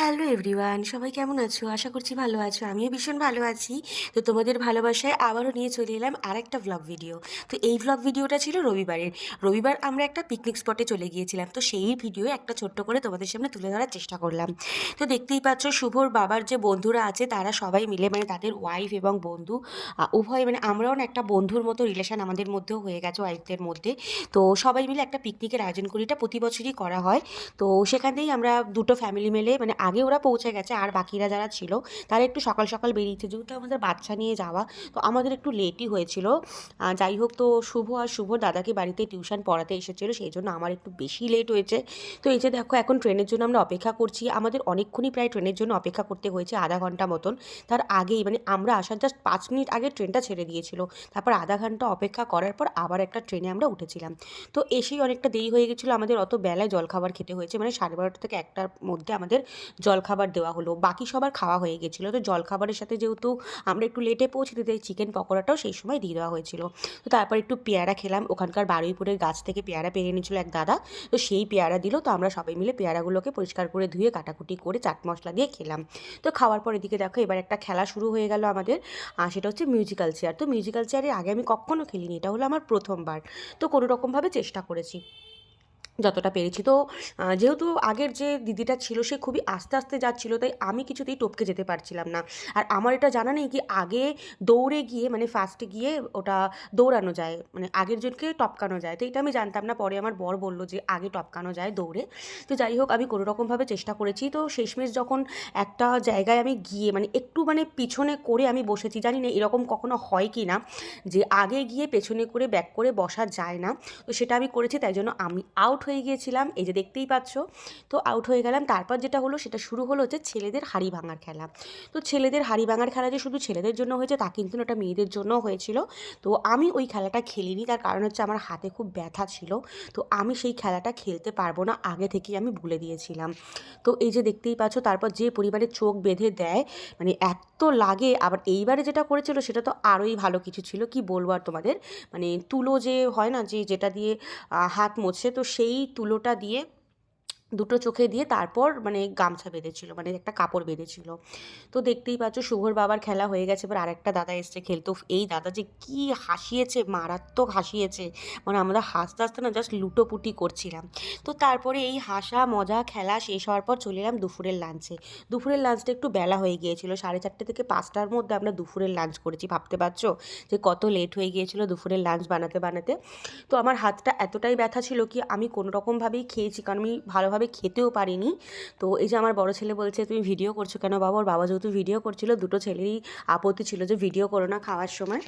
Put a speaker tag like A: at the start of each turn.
A: Hello everyone সবাই কেমন আছো? আশা করছি ভালো আছো। আমিও ভীষণ ভালো আছি। তো তোমাদের ভালোবাসায় আবারও নিয়ে চলে এলাম আর একটা ব্লগ ভিডিও তো এই ব্লগ ভিডিওটা ছিল রবিবারের। রবিবার আমরা একটা পিকনিক স্পটে চলে গিয়েছিলাম। তো সেই ভিডিও একটা ছোট্ট করে তোমাদের সামনে তুলে ধরার চেষ্টা করলাম। তো দেখতেই পাচ্ছ, শুভর বাবার যে বন্ধুরা আছে, তারা সবাই মিলে মানে তাদের ওয়াইফ এবং বন্ধু উভয় মানে আমরাও না একটা বন্ধুর মতো রিলেশন আমাদের মধ্যেও হয়ে গেছে ওয়াইফদের মধ্যে। তো সবাই মিলে একটা পিকনিকের আয়োজন করি। এটা প্রতি বছরই করা হয়। তো সেখান থেকেই আমরা দুটো ফ্যামিলি মিলে মানে আগে ওরা পৌঁছে গেছে, আর বাকিরা যারা ছিল, তারা একটু সকাল সকাল বেরিয়েছে। যেহেতু আমাদের বাচ্চা নিয়ে যাওয়া, তো আমাদের একটু লেটই হয়েছিল। যাই হোক, তো শুভ আর শুভ দাদাকে বাড়িতে টিউশন পড়াতে এসেছিল, সেই জন্য আমার একটু বেশি লেট হয়েছে। তো এই যে দেখো, এখন ট্রেনের জন্য আমরা অপেক্ষা করছি। আমাদের অনেকক্ষণই প্রায় ট্রেনের জন্য অপেক্ষা করতে হয়েছে, আধা ঘণ্টা মতন। তার আগেই মানে আমরা আসার জাস্ট পাঁচ মিনিট আগে ট্রেনটা ছেড়ে দিয়েছিল। তারপর আধা ঘণ্টা অপেক্ষা করার পর আবার একটা ট্রেনে আমরা উঠেছিলাম। তো এসেই অনেকটা দেরি হয়ে গেছিল। আমাদের অত বেলায় জলখাবার খেতে হয়েছে মানে সাড়ে বারোটা থেকে একটার মধ্যে আমাদের জলখাবার দেওয়া হলো। বাকি সবার খাওয়া হয়ে গেছিল। তো জলখাবারের সাথে যেহেতু আমরা একটু লেটে পৌঁছে দিতে চিকেন পকোড়াটাও সেই সময় দিয়ে দেওয়া হয়েছিল। তো তারপর একটু পেয়ারা খেলাম। ওখানকার বারুইপুরের গাছ থেকে পেয়ারা পেরে এনেছিল এক দাদা। তো সেই পেয়ারা দিল। তো আমরা সবাই মিলে পেয়ারাগুলোকে পরিষ্কার করে ধুয়ে, কাটাকুটি করে চাট মশলা দিয়ে খেলাম। তো খাওয়ার পর এদিকে দেখো, এবার একটা খেলা শুরু হয়ে গেল আমাদের। আর সেটা হচ্ছে মিউজিক্যাল চেয়ার তো মিউজিক্যাল চেয়ারে আগে আমি কখনো খেলিনি। এটা হলো আমার প্রথমবার। তো কোনো রকমভাবে চেষ্টা করেছি। যতটা পেরেছি। তো যেহেতু আগের যে দিদিটা ছিল, সে খুবই আস্তে আস্তে যাচ্ছিল, তাই আমি কিছুতেই টপকে যেতে পারছিলাম না। আর আমার এটা জানা নেই কি আগে দৌড়ে গিয়ে মানে ফার্স্টে গিয়ে ওটা দৌড়ানো যায় মানে আগের জনকে টপকানো যায়। তো এটা আমি জানতাম না, পরে আমার বর বলল যে আগে টপকানো যায় দৌড়ে। তো যাই হোক, আমি কোনো রকমভাবে চেষ্টা করেছি। তো শেষমেশ যখন একটা জায়গায় আমি গিয়ে মানে একটু মানে পিছনে করে আমি বসেছি, জানি না এরকম কখনো হয় কি না যে আগে গিয়ে পেছনে করে ব্যাক করে বসা যায় না। তো সেটা আমি করেছি, তাই জন্য আমি আউট হয়ে গিয়েছিলাম, এই যে দেখতেই পাচ্ছ। তো আউট হয়ে গেলাম। তারপর যেটা হলো, সেটা শুরু হলো হচ্ছে ছেলেদের হাড়ি ভাঙার খেলা। তো ছেলেদের হাড়ি ভাঙার খেলা যে শুধু ছেলেদের জন্য হয়েছে, তা কিন্তু ওটা মেয়েদের জন্য হয়েছিল। তো আমি ওই খেলাটা খেলিনি। তার কারণ হচ্ছে আমার হাতে খুব ব্যথা ছিল। তো আমি সেই খেলাটা খেলতে পারব না, আগে থেকেই আমি ভুলে দিয়েছিলাম। তো এই যে দেখতেই পাচ্ছ, তারপর যে পরিবারের চোখ বেঁধে দেয় মানে এত লাগে। আবার এইবারে যেটা করেছিল, সেটা তো আরোই ভালো কিছু ছিল। কি বলব আর তোমাদের? মানে তুলো যে হয় না, যে যেটা দিয়ে হাত মোছে, তো সেই তুলোটা দিয়ে দুটো চোখে দিয়ে তারপর মানে গামছা বেঁধেছিল মানে একটা কাপড় বেঁধেছিল। তো দেখতেই পাচ্ছ শুভর বাবার খেলা হয়ে গেছে, এবার আরেকটা দাদা এসছে খেলতো। এই দাদা যে কি হাসিয়েছে, মারাত্মক হাসিয়েছে। মানে আমরা হাসতে হাসতে না জাস্ট লুটোপুটি করছিলাম। তো তারপরে এই হাসা মজা খেলা শেষ হওয়ার পর চলে এলাম দুপুরের লাঞ্চে দুপুরের লাঞ্চটা একটু বেলা হয়ে গিয়েছিল, সাড়ে চারটে থেকে পাঁচটার মধ্যে আমরা দুপুরের লাঞ্চ করেছি। ভাবতে পারছ যে কত লেট হয়ে গিয়েছিল দুপুরের লাঞ্চ বানাতে বানাতে। তো আমার হাতটা এতটাই ব্যথা ছিল কি আমি কোনো রকমভাবেই খেয়েছি, কারণ আমি ভালোভাবে খেতেও পারিনি। তো এই যে আমার বড় ছেলে বলছে, তুমি ভিডিও করছ কেন বাবা? ওর বাবা যেহেতু ভিডিও করছিল, দুটো ছেলেরই আপত্তি ছিল যে ভিডিও করো না খাওয়ার সময়।